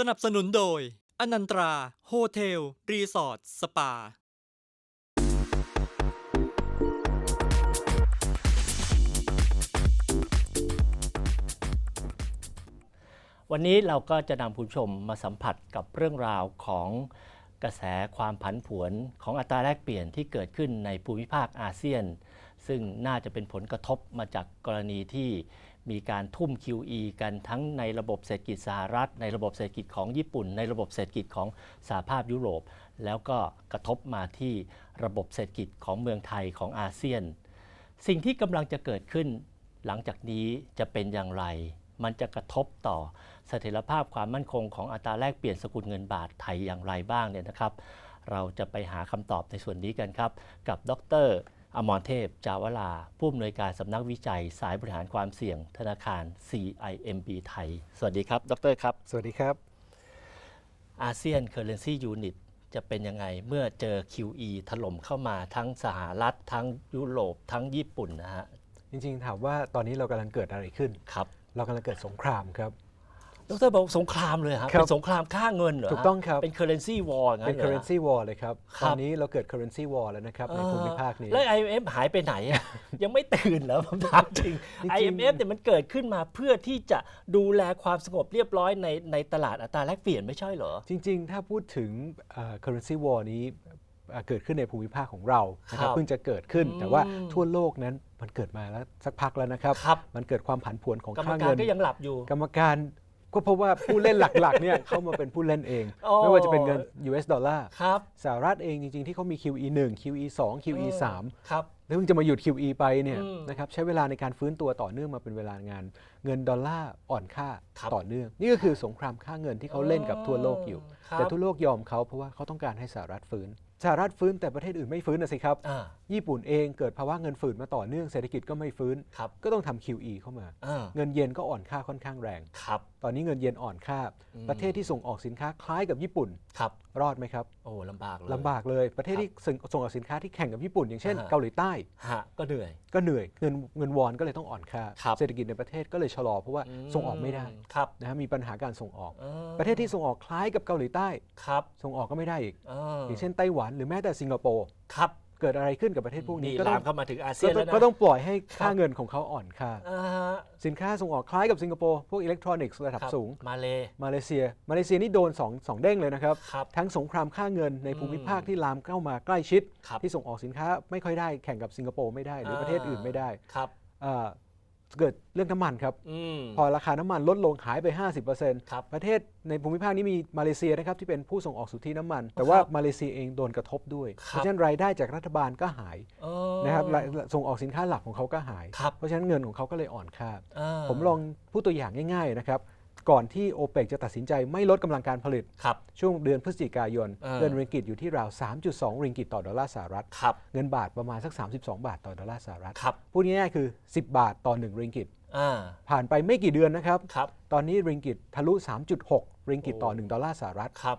สนับสนุนโดย อนันตรา โฮเทล รีสอร์ท สปา วันนี้เราก็จะนำผู้ชมมาสัมผัสกับเรื่องราวของกระแสความผันผวนของอัตราแลกเปลี่ยนที่เกิดขึ้นในภูมิภาคอาเซียน ซึ่งน่าจะเป็นผลกระทบมาจากกรณีที่ มีการทุ่ม QE กันทั้งในระบบเศรษฐกิจสหรัฐ ในระบบเศรษฐกิจของญี่ปุ่น ในระบบเศรษฐกิจของสหภาพยุโรป แล้วก็กระทบมาที่ระบบเศรษฐกิจของเมืองไทยของอาเซียน สิ่งที่กำลังจะเกิดขึ้น หลังจากนี้จะเป็นอย่างไร มันจะกระทบต่อเสถียรภาพความมั่นคงของอัตราแลกเปลี่ยนสกุลเงินบาทไทยอย่างไรบ้างเนี่ยนะครับ เราจะไปหาคำตอบในส่วนนี้กันครับ กับดร อมรเทพ จาวลา ผู้อำนวยการสำนักวิจัย สายบริหารความเสี่ยง ธนาคาร CIMB ไทย สวัสดีครับ ดรครับ สวัสดีครับ อาเซียน Currency Unit จะเป็นยังไงเมื่อเจอ QE ถล่มเข้ามาทั้งสหรัฐ ทั้งยุโรป ทั้งญี่ปุ่นนะฮะ จริงๆ ถามว่าตอนนี้เรากำลังเกิดอะไรขึ้น ครับ เรากำลังเกิดสงครามครับ ดรบอกสงครามเลยฮะครับ เป็นสงครามค่าเงินเหรอฮะถูกต้องครับ เป็น currency war งั้นเป็นหรอฮะ currency war เลยครับ ครับตอนนี้เราเกิด currency war แล้วนะครับ ในภูมิภาคนี้ แล้ว IMF หายไปไหนอะ ยังไม่ตื่นเหรอผมถามจริง จริงๆ IMF เนี่ยมันเกิดขึ้นมาเพื่อที่จะดูแลความสงบเรียบร้อยในในตลาดอัตราแลกเปลี่ยนไม่ใช่เหรอ จริง ๆ ถ้าพูดถึงเอ่อ currency war นี้เอ่อเกิดขึ้นในภูมิภาคของเรานะคครัรับบเพิ่งจะเกิดขึ้นอืมแต่ว่าทั่วโลกนั้นมันเกิดมาแล้วสักพักแล้วนะครับ ครับ มันเกิดความผันผวนของกรรมค่าการเงิน ก็ยังหลับอยู่ กรรมการ ก็เพราะว่าผู้เล่นหลักๆเนี่ยเข้ามาเป็นผู้เล่นเอง โอ้ ไม่ว่าจะเป็นเงิน US ดอลลาร์ครับ สหรัฐเองจริงๆ ที่เขามี QE 1 QE 2 QE 3ครับ แล้วเพิ่งจะมาหยุด QE ไปเนี่ยอืมนะครับใช้เวลาในการฟื้นตัวต่อเนื่องมาเป็นเวลานาน เงินดอลลาร์อ่อนค่าครับต่อเนื่อง นี่ก็คือสงครามค่าเงินที่เขาเล่นกับทั่วโลกอยู่ ครับ แต่ทั่วโลกยอมเขาเพราะว่าเขาต้องการให้สหรัฐฟื้น สหรัฐฟื้นแต่ประเทศอื่นไม่ฟื้นนะสิครับ อ่าญี่ปุ่นเองเกิดภาวะเงินฝืดมาต่อเนื่องเศรษฐกิจก็ไม่ฟื้น ครับก็ต้องทำ QE เข้ามาอ่าเงินเยนก็อ่อนค่าค่อนข้างแรง ครับ ตอนนี้เงินเยนอ่อนค่าอืมประเทศที่ส่งออกสินค้าคล้ายกับญี่ปุ่น ครับ รอดไหมครับ โอ้ลำบากเลยลำบากเลย ประเทศที่ส่งส่งออกสินค้าที่แข่งกับญี่ปุ่น อย่างเช่นอ่าเกาหลีใต้ฮะก็เหนื่อย ก็เหนื่อย เงินเงินวอนก็เลยต้องอ่อนค่าครับเศรษฐกิจในประเทศก็เลยชะลอเพราะว่าส่งออกไม่ได้ ครับนะฮะมีปัญหาการส่งออกอ่าประเทศที่ส่งออกคล้ายกับเกาหลีใต้ ครับ ส่งออกก็ไม่ได้อีกอ่าอย่างเช่นไต้หวันหรือแม้แต่สิงคโปร์ ครับ เกิดอะไรขึ้นกับประเทศพวกนี้นี่ก็ต้ลาองมเข้ามาถึงอาเซียนก็แล้วนะ ก็ต้องปล่อยให้ค่าครับ เงินของเขาอ่อนค่า อ่าฮะสินค้าส่งออกคล้ายกับสิงคโปร์พวกอิเล็กทรอนิกส์ระดับครับสูง มาเล มาเลเซีย มาเลเซียนี่โดนสองสองเด้งเลยนะครับ ครับทั้งสงครามค่าเงินในอืมภูมิภาคที่ลามเข้ามาใกล้ชิด ครับที่ส่งออกสินค้าไม่ค่อยได้แข่งกับสิงคโปร์ไม่ได้หรือประเทศอื่นไม่ได้ครับ อ่า เกิดเรื่องน้ำมันครับ อืม พอราคาน้ำมันลดลงหายไป 50%ครับประเทศในภูมิภาคนี้มีมาเลเซียนะครับที่เป็นผู้ส่งออกสุทธิน้ำมัน แต่ว่าครับมาเลเซียเองโดนกระทบด้วย ครับ เพราะฉะนั้นรายได้จากรัฐบาลก็หายอ๋อนะครับรายส่งออกสินค้าหลักของเขาก็หาย ครับ เพราะฉะนั้นเงินของเขาก็เลยอ่อนค่า อ่า ผมลองพูดตัวอย่างง่ายๆนะครับ ก่อนที่โอเปกจะตัดสินใจไม่ลดกำลังการผลิต ครับ ช่วงเดือนพฤศจิกายนอ่าเงินริงกิตอยู่ที่ราว 3.2 ริงกิตต่อดอลลาร์สหรัฐ ครับเงินบาทประมาณสัก 32 บาทต่อดอลลาร์สหรัฐ ครับพูดง่ายๆคือ 10 บาทต่อ 1 ริงกิต อ่าผ่านไปไม่กี่เดือนนะครับ ครับ ตอนนี้ริงกิตทะลุ 3.6 ริงกิตต่อโอ้1ดอลลาร์สหรัฐ ครับ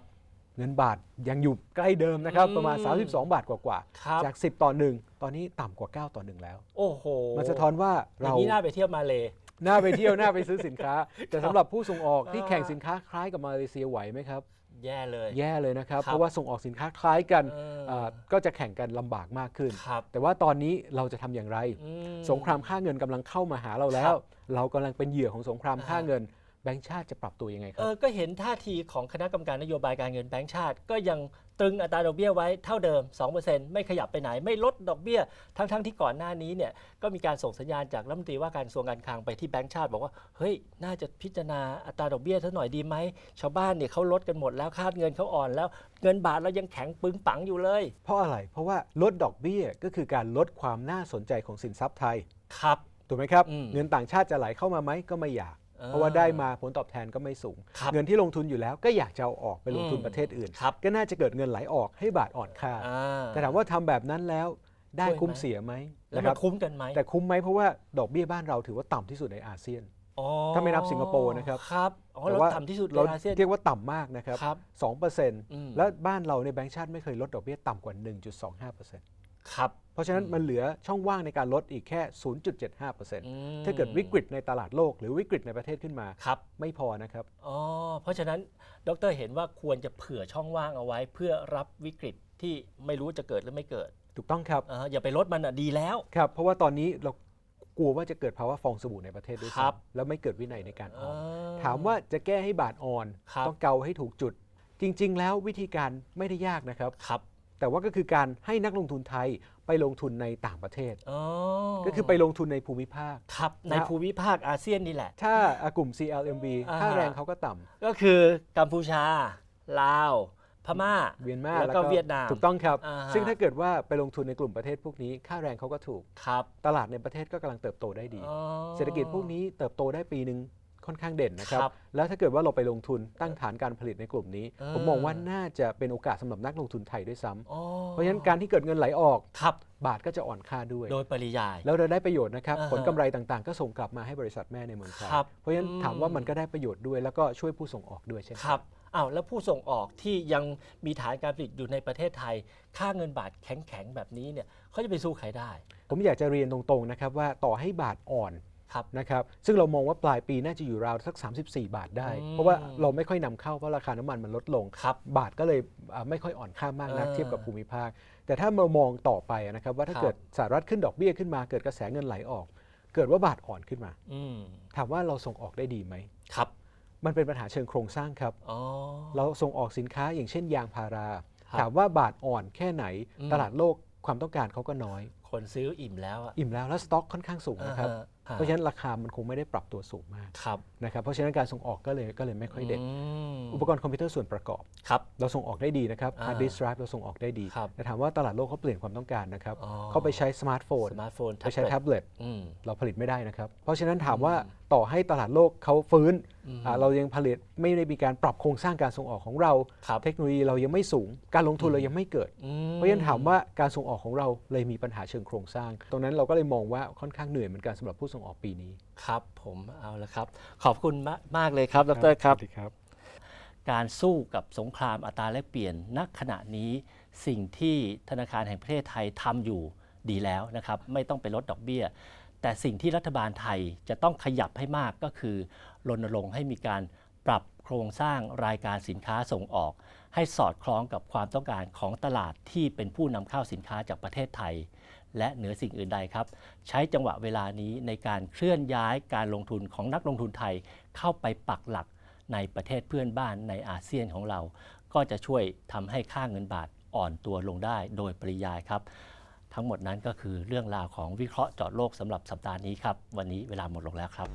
เงินบาทยังอยู่ใกล้เดิมนะครับอืมประมาณ32 บาทกว่าครับ ๆจาก 10 ต่อ 1 ตอนนี้ต่ำกว่า 9 ต่อ 1 แล้ว โอ้โหมันสะท้อนว่าอย่าเรางนี้น่าไปเที่ยวมาเลย น่าไปเที่ยวน่าไปซื้อสินค้า แต่สำหรับผู้ส่งออกที่อ่าแข่งสินค้าคล้ายกับมาเลเซียไหวไหมครับ แย่เลย แย่เลยนะครับ ครับเพราะว่าส่งออกสินค้าคล้ายกันเอออ่าก็จะแข่งกันลำบากมากขึ้น ครับ แต่ว่าตอนนี้เราจะทำอย่างไร อืม สงครามค่าเงินกำลังเข้ามาหาเราแล้ครัวบเรากำลังเป็นเหยื่อของสงครามค่าอ่าเงิน แบงก์ชาติจะปรับตัวยังไงคเอรับ อก็เห็นท่าทีของคณะกรรมการนโยบายการเงินแบงก์ชาติ ก็ยัง ตรึงอัตราดอกเบี้ยไว้เท่าเดิม 2%ไม่ขยับไปไหน ไม่ลดดอกเบี้ย ทั้งๆที่ก่อนหน้านี้เนี่ยก็มีการส่งสัญญาณจากรัฐมนตรีว่าการกระทรวงการคลังไปที่แบงก์ชาติ บอกว่าเฮ้ยน่าจะพิจารณาอัตราดอกเบี้ยเท่าหน่อยดีไหมชาวบ้านเนี่ยเขาลดกันหมดแล้วคาดเงินเขาอ่อนแล้วเงินบาทเรายังแข็งปึงปังอยู่เลย เพราะอะไร เพราะว่าลดดอกเบี้ยก็คือการลดความน่าสนใจของสินทรัพย์ไทย ครับ ถูกไหมครับ อืม เงินต่างชาติจะไหลเข้ามาไหมก็ไม่อยากอ่า เพราะว่าได้มาผลตอบแทนก็ไม่สูง ครับเงินที่ลงทุนอยู่แล้วก็อยากจะเอาออกไปลงทุนอืมประเทศอื่น ครับ ก็น่าจะเกิดเงินไหลออกให้บาทอ่อนค่า อ่าแต่ถามว่าทำแบบนั้นแล้วได้ช่วยไหม คุ้มเสียไหมแล้วนะคมัรันบคุ้มกันไหมแต่คุ้มไหมเพราะว่าดอกเบี้ยบ้านเราถือว่าต่ำที่สุดในอาเซียน อ๋อถ้าไม่นับสิงคโปร์นะครับ ครับอ๋อแต่เราว่าต่ำที่สุดในเราอาเซียน เรียกว่าต่ำมากนะครับครับ2%อืม แล้วบ้านเราในแบงก์ชาติไม่เคยลดดอกเบี้ยต่ำกว่า 1.25%ครับ เพราะฉะนั้นอืมมันเหลือช่องว่างในการลดอีกแค่ 0.75%อืมถ้าเกิดวิกฤตในตลาดโลก หรือวิกฤตในประเทศขึ้นมาครับไม่พอนะครับอ๋อเพราะฉะนั้นดรเห็นว่าควรจะเผื่อช่องว่างเอาไว้ เพื่อรับวิกฤตที่ไม่รู้จะเกิดหรือไม่เกิด ถูกต้องครับอ่าอย่าไปลดมันอะดีแล้วครับเพราะว่าตอนนี้เรากลัวว่าจะเกิดภาวะฟองสบู่ในประเทศด้วยครับซ้ำแล้วไม่เกิดวินัยในการออมอ่ถามว่าจะแก้ให้บาทอ่อนครับต้องเกาให้ถูกจุด จริง ๆ แล้ววิธีการไม่ได้ยากนะครับครับ แต่ว่าก็คือการให้นักลงทุนไทยไปลงทุนในต่างประเทศอ๋อก็คือไปลงทุนในภูมิภาค ครับ ในนะภูมิภาคอาเซียนนี่แหละ ถ้าอะกลุ่ม CLMV อ่าค่าแรงเขาก็ต่ำก็คือกัมพูชา ลาว พม่า เวียนมาแล้วก็เวียดนาม ถูกต้องครับอ่าฮะซึ่งถ้าเกิดว่าไปลงทุนในกลุ่มประเทศพวกนี้ ค่าแรงเขาก็ถูก ครับ ตลาดในประเทศก็กำลังเติบโตได้ดีอ๋อเศรษฐกิจพวกนี้เติบโตได้ปีหนึ่ง ค่อนข้างเด่นนะครับ ครับแล้วถ้าเกิดว่าเราไปลงทุนตั้งฐานการผลิตในกลุ่มนี้ เออ ผมมองว่าน่าจะเป็นโอกาสสำหรับนักลงทุนไทยด้วยซ้ำอ๋อเพราะฉะนั้นการที่เกิดเงินไหลออก ครับ บาทก็จะอ่อนค่าด้วย โดยปริยาย แล้วเราได้ประโยชน์นะครับ อ่าฮะผลกำไรต่างๆ ก็ส่งกลับมาให้บริษัทแม่ในเมืองไทยครับเพราะฉะนั้นอืม ถามว่ามันก็ได้ประโยชน์ด้วยแล้วก็ช่วยผู้ส่งออกด้วยเช่นกัน ครับอ้าวแล้วผู้ส่งออกที่ยังมีฐานการผลิตอยู่ในประเทศไทย ค่าเงินบาทแข็งๆ แบบนี้เนี่ยเขาจะไปสู้ใครได้ ผมอยากจะเรียนตรงๆนะครับว่าต่อให้บาทอ่อน ครับนะครับซึ่งเรามองว่าปลายปีน่าจะอยู่ราวสัก 34 บาทได้ อืมเพราะว่าเราไม่ค่อยนำเข้าเพราะราคาน้ำมันมันลดลงครับบาทก็เลยอ่าไม่ค่อยอ่อนค่ามากนักเออเทียบกับภูมิภาค แต่ถ้าเรามองต่อไปนะครับว่าถ้าครับ เกิดสหรัฐขึ้นดอกเบี้ยขึ้นมาเกิดกระแสเงินไหลออก เกิดว่าบาทอ่อนขึ้นมา อืมถามว่าเราส่งออกได้ดีไหม ครับมันเป็นปัญหาเชิงโครงสร้างครับ อ๋อ เราส่งออกสินค้าอย่างเช่นยางพารา ครับถามว่าบาทอ่อนแค่ไหน อืม ตลาดโลกความต้องการเขาก็น้อย คนซื้ออิ่มแล้วอะอิ่มแล้วแล้วสต็อกค่อนข้างสูงนะครับ อ่าฮ เพราะฉะนั้นราคามันคงไม่ได้ปรับตัวสูงมากครับนะครับเพราะฉะนั้นการส่งออกก็เลยก็เลยไม่ค่อยเด่นมอุปกรณ์คอมพิวเตอร์ส่วนประกอบครับเราส่งออกได้ดีนะครับอ่าฮาร์ดดิสก์ไดรฟ์เราส่งออกได้ดีครับแต่ถามว่าตลาดโลกเขาเปลี่ยนความต้องการนะครับอ๋อเขาไปใช้สมาร์ทโฟนสมาร์ทโฟนไปใช้แท็บเล็ตอืมเราผลิตไม่ได้นะครับ เพราะฉะนั้นถามว่าอืม ต่อให้ตลาดโลกเขาฟื้นอืมอ่าเรายังผลิตไม่ได้มีการปรับโครงสร้างการส่งออกของเราครับเทคโนโลยีเรายังไม่สูง การลงทุนเรายังไม่เกิดอืมเพราะฉะนั้นถามว่าการส่งออกของเราเลยมีปัญหาเชิงโครงสร้าง ตรงนั้นเราก็เลยมองว่าค่อนข้างเหนื่อยเหมือนกันสำหรับผู้ส่งออกปีนี้ ครับผมเอาละครับ ขอบคุณมากมากเลยครับดรครับสวัสดีครับ การสู้กับสงครามอัตราแลกเปลี่ยนณขณะนี้สิ่งที่ธนาคารแห่งประเทศไทยทำอยู่ดีแล้วนะครับ ไม่ต้องไปลดดอกเบี้ย แต่สิ่งที่รัฐบาลไทยจะต้องขยับให้มากก็คือรณรงค์ให้มีการปรับโครงสร้างรายการสินค้าส่งออก ให้สอดคล้องกับความต้องการของตลาดที่เป็นผู้นำเข้าสินค้าจากประเทศไทย และเหนือสิ่งอื่นใดครับ ใช้จังหวะเวลานี้ในการเคลื่อนย้ายการลงทุนของนักลงทุนไทยเข้าไปปักหลักในประเทศเพื่อนบ้านในอาเซียนของเรา ก็จะช่วยทำให้ค่าเงินบาทอ่อนตัวลงได้โดยปริยายครับ ทั้งหมดนั้นก็คือเรื่องราวของวิเคราะห์เจาะโลกสำหรับสัปดาห์นี้ครับ วันนี้เวลาหมดลงแล้วครับ